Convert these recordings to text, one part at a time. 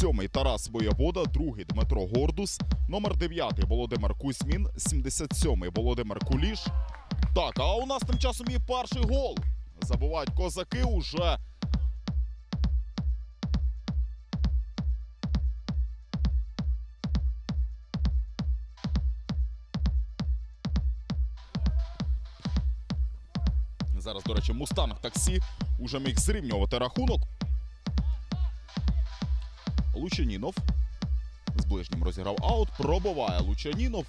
Сьомий Тарас Воєвода, другий Дмитро Гордус, номер дев'ятий Володимир Кузьмін, 77-й Володимир Куліш. Так, а у нас тим часом і перший гол. Забувають козаки уже. Зараз, до речі, Мустанг таксі уже міг зрівнювати рахунок. Лучанінов з ближнім розіграв аут. Пробиває Лучанінов.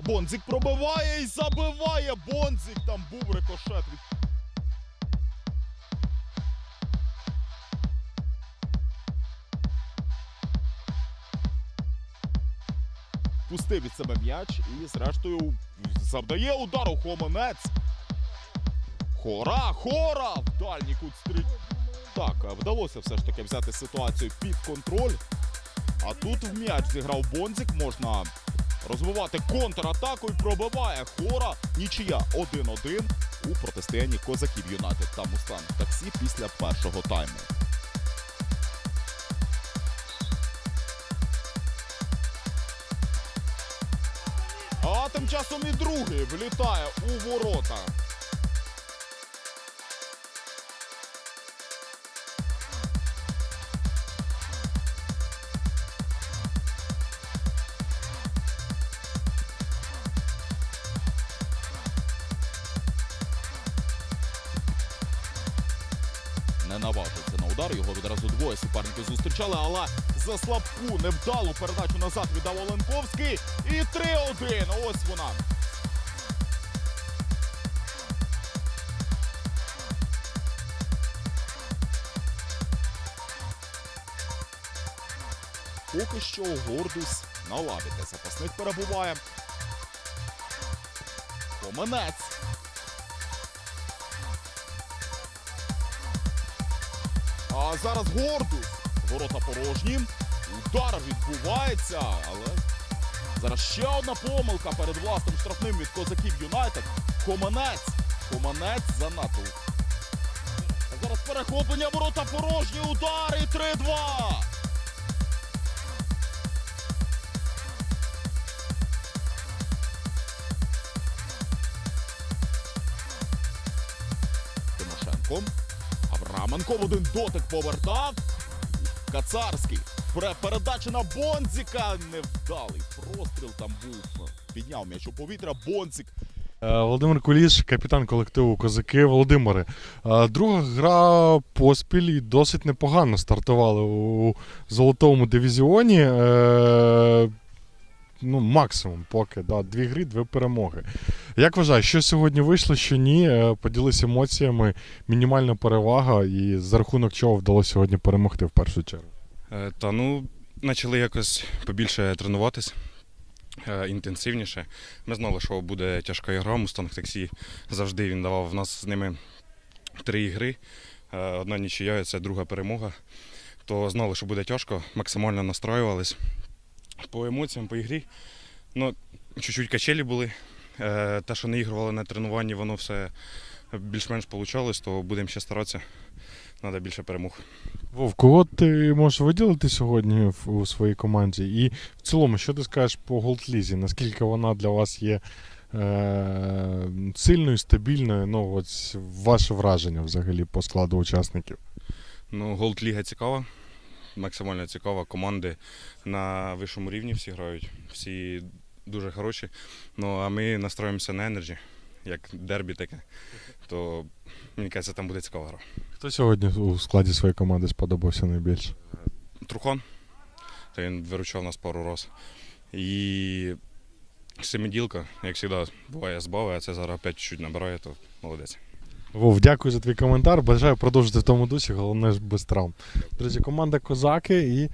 Бонзик пробиває і забиває. Бонзик там був рикошет. Пустив від себе м'яч і, зрештою, завдає удару Хомонець. Хора, хора! В дальній кут стріль. Так, е, вдалося все ж таки взяти ситуацію під контроль. А тут в м'яч зіграв Бонзик. Можна розвивати контратаку і пробиває хора. Нічия 1-1 у протистоянні козаків Юнайтед та Мустанг таксі після першого тайму. А тим часом і другий влітає у ворота. Не наважився на удар. Його відразу двоє суперники зустрічали, але за слабку невдалу передачу назад віддав Оленковський. І 3-1. Ось вона. Поки що Гордус на лаві для запасних перебуває. Поменець. А зараз Гордус. Ворота порожні. Удар відбувається, але зараз ще одна помилка перед власним штрафним від козаків Юнайтед. Команець. Команець занадто. А зараз перехоплення ворота порожні. Удар і 3-2. Тимошенко. Авраменко в один дотик повертав. Кацарський. Передача на Бонзіка. Невдалий простріл там був. Підняв м'яч у повітря. Бонзік. Е, Володимир Куліш, капітан колективу Козаки. Володимире, е, друга гра поспіль і досить непогано стартували у золотому дивізіоні. Е, Ну, максимум поки, да, дві гри, дві перемоги. Як вважаєш, що сьогодні вийшло, що ні? Е, Поділися емоціями, мінімальна перевага, і за рахунок чого вдалося сьогодні перемогти в першу чергу. Е, Та ну, почали якось побільше тренуватись е, інтенсивніше. Ми знали, що буде тяжка гра. Мустанг таксі завжди він давав в нас з ними три ігри. Одна нічия, це друга перемога. То знали, що буде тяжко, максимально настраювались. По емоціям, по ігрі. Ну, чуть-чуть качелі були. Е, Те, що не ігрували на тренуванні, воно все більш-менш вийшло, то будемо ще старатися. Треба більше перемог. Вов, кого ти можеш виділити сьогодні у своїй команді? І в цілому, що ти скажеш по Голдлізі? Наскільки вона для вас є е- сильною, стабільною? Ну, от ваше враження взагалі по складу учасників? Ну, Голд Ліга цікава, максимально цікава. Команди на вищому рівні всі грають, всі дуже хороші. Ну а ми настроїмося на енерджі, як дербі таке. То мені кажеться, там буде цікава гра. Хто сьогодні у складі своєї команди сподобався найбільше? Трухон, то він виручав нас пару разів. І семиділка, як завжди, буває збавить, а це зараз опять чуть набирає, то молодець. Вов, дякую за твій коментар. Бажаю продовжити в тому дусі, головне ж без травм. Друзі, команда Козаки і